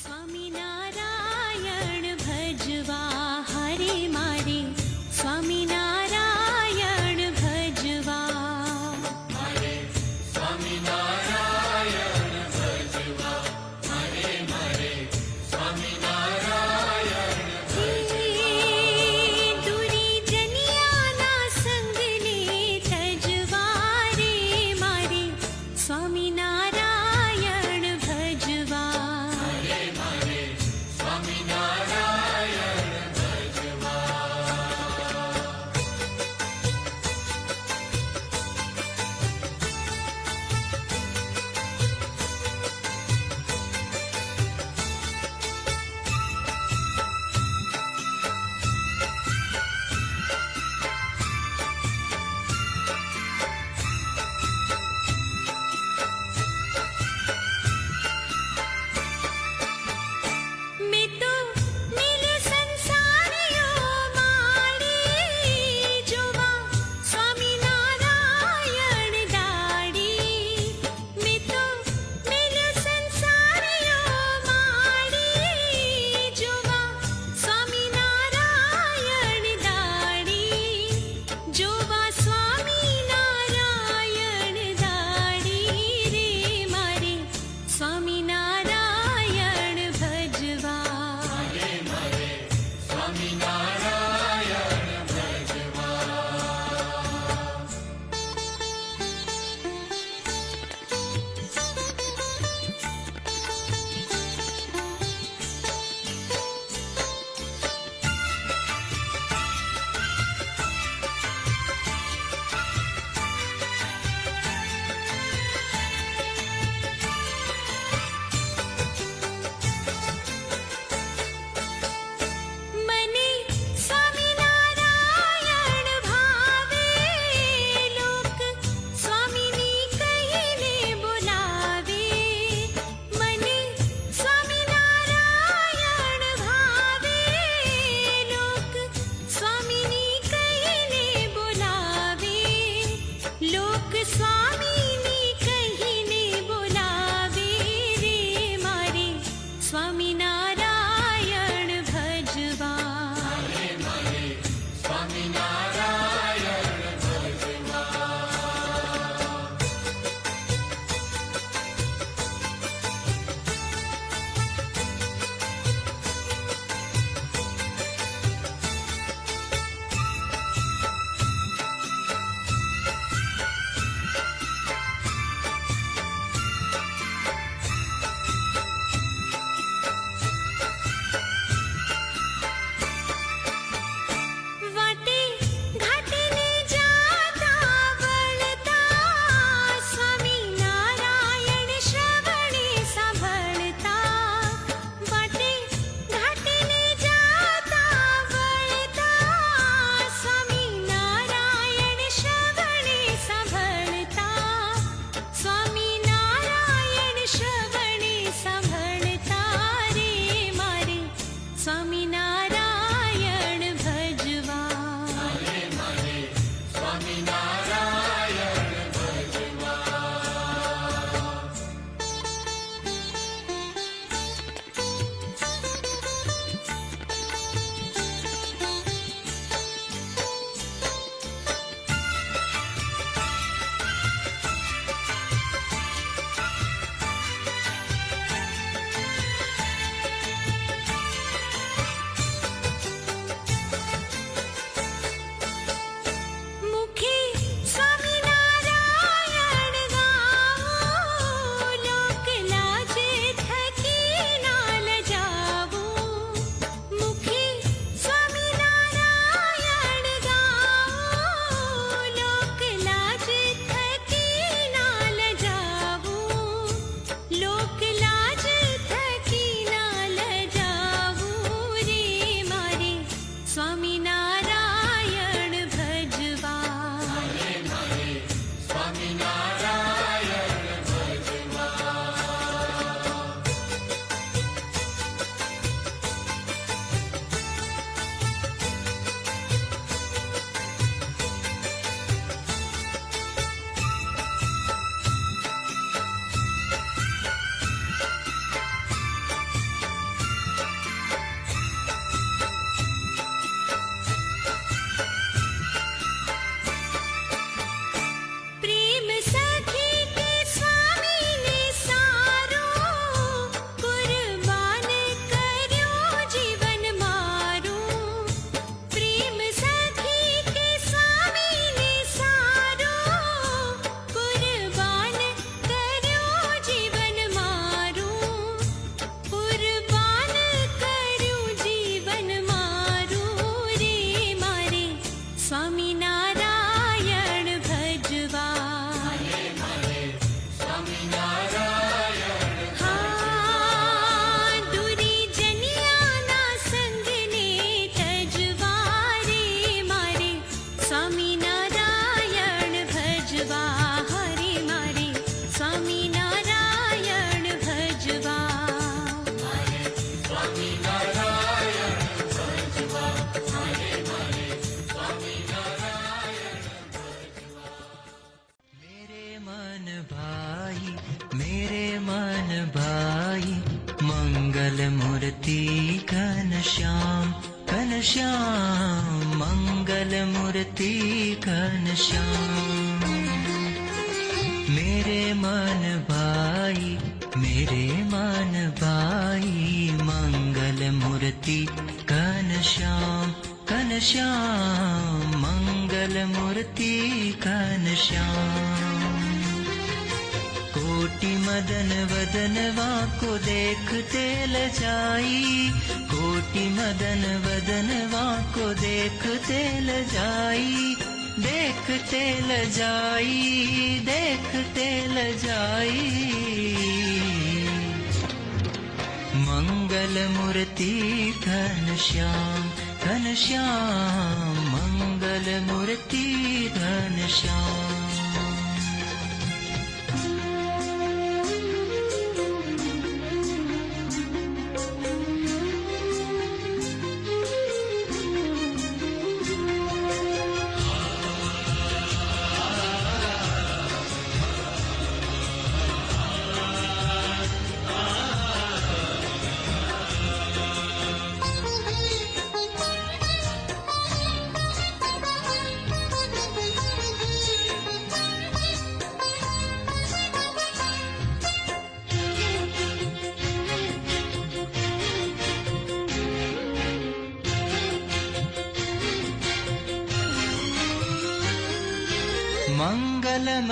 സ്വാമി मदन वदन वाको देखते ल जाई। कोटि मदन वदन वाको देखते ल जाई। देखते ल जाई देखते ल जाई। मंगल मूर्ति घनश्याम घनश्याम मंगल मूर्ति घनश्याम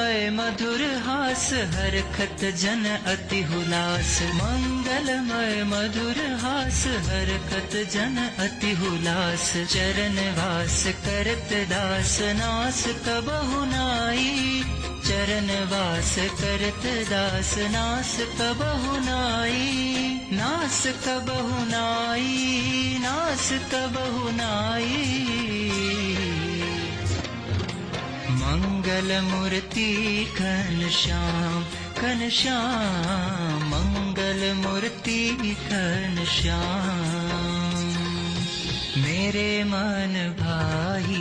मंगलमय मधुर हास हरखत जन अति हुलास। मंगलमय मधुर हास हरखत जन अति हुलास। चरण वास करत दास नास कबहु नाई चरण वास करत दास नास कबहु नाई नास कबहु नाई नास कबहु नाई मंगल मूर्ति घनश्याम घनश्याम मंगल मूर्ति घनश्याम। मेरे मन भाई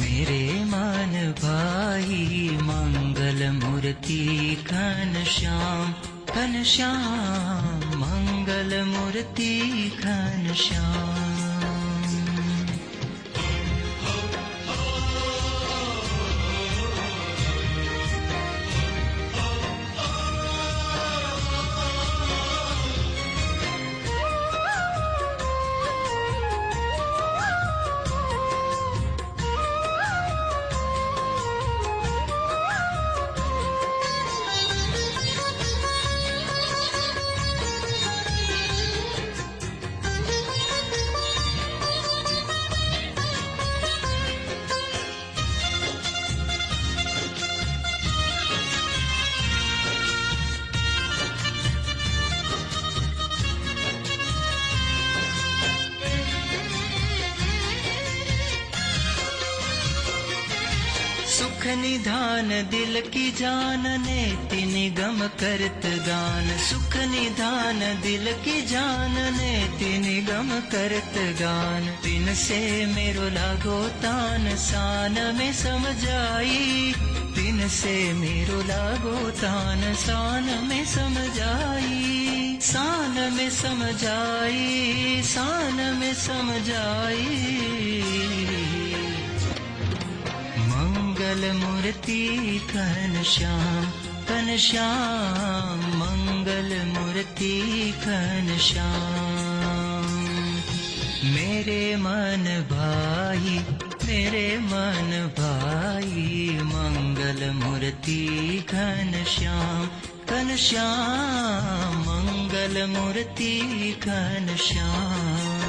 मेरे मन भाई मंगल मूर्ति घनश्याम घनश्याम मंगल मूर्ति घनश्याम सुख निधान, दिल की जानने तिन गम करत गान सुख निधान, दिल की जानने तिन गम करत गान तिन से मेरो लागो तान, सान में समझाई। तिन से मेरो लागो तान, सान में समझाई। सान में समझाई, सान में समझाई। मंगल मूर्ति घनश्याम घनश्याम मंगल मूर्ति घनश्याम मेरे मन भाई मेरे मन भाई मंगल मूर्ति घनश्याम घनश्याम मंगल मूर्ति घनश्याम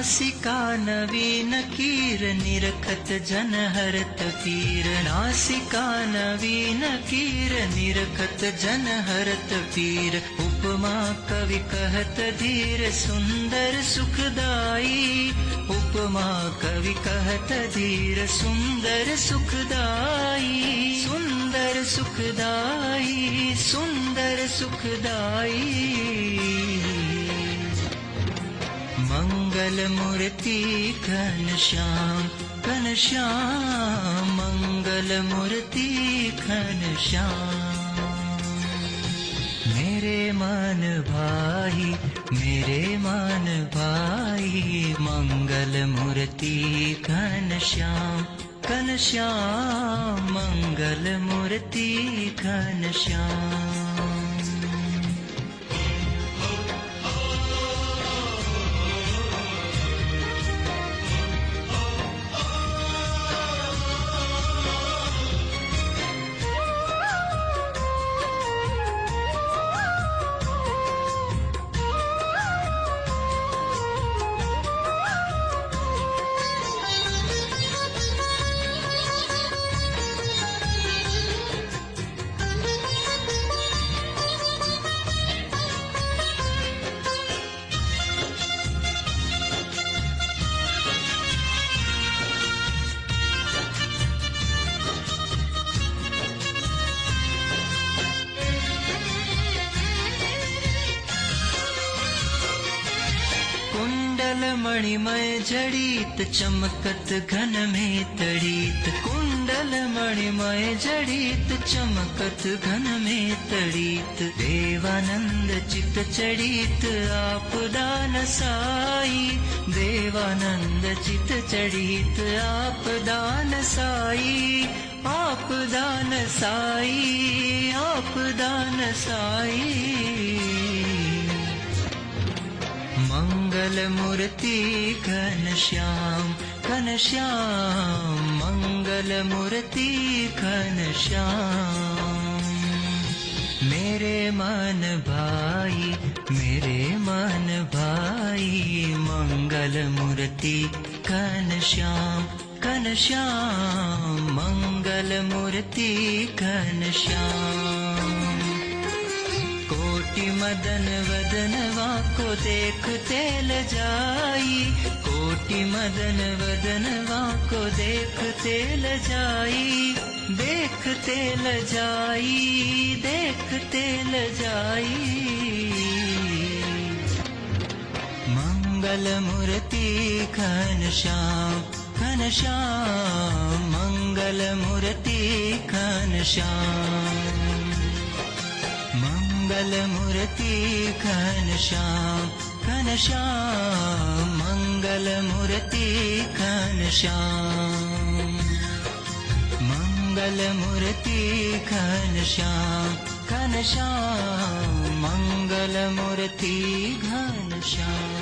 नासिका नवीन कीर निरखत जन हरत पीर नासिका नवीन कीर निरखत जन हरत पीर उपमा कवि कहत धीर सुंदर सुखदाई उपमा कवि कहत धीर सुंदर सुखदाई सुंदर सुखदाई सुंदर सुखदाई मूर्ति घनश्याम घनश्याम मूर्ति घनश्याम मेरे मन भाई मेरे मन मंगल मूर्ति घनश्याम घनश्याम मूर्ति घनश्याम मणिमय जड़ीत चमकत घन में तड़ीत कुंडल मणिमय जड़ीत चमकत घन में तड़ीत देवानंद चित चढ़ीत आप दान साई. देवानंद चित चढ़ीत आप दान साई. आप दान साई आप दान साई मंगल मूर्ति घनश्याम घनश्याम मंगल मूर्ति घनश्याम मेरे मन भाई मेरे मन भाई मंगल मूर्ति घनश्याम घनश्याम मंगल मूर्ति घनश्याम कोटि मदन वदन वाको देखते ल जाई कोटि मदन वदन वाको देखते ल जाई देखते ल जाई देखते ल जाई मंगल मूर्ति घनश्याम घनश्याम मंगल मूर्ति घनश्याम मंगल मूर्ति घनश्याम घनश्याम मंगल मूर्ति घनश्याम घनश्याम घनश्याम मंगल मूर्ति घनश्याम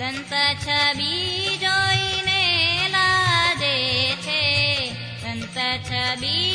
દંત છબી જોઈને લાજે છે દંત છબી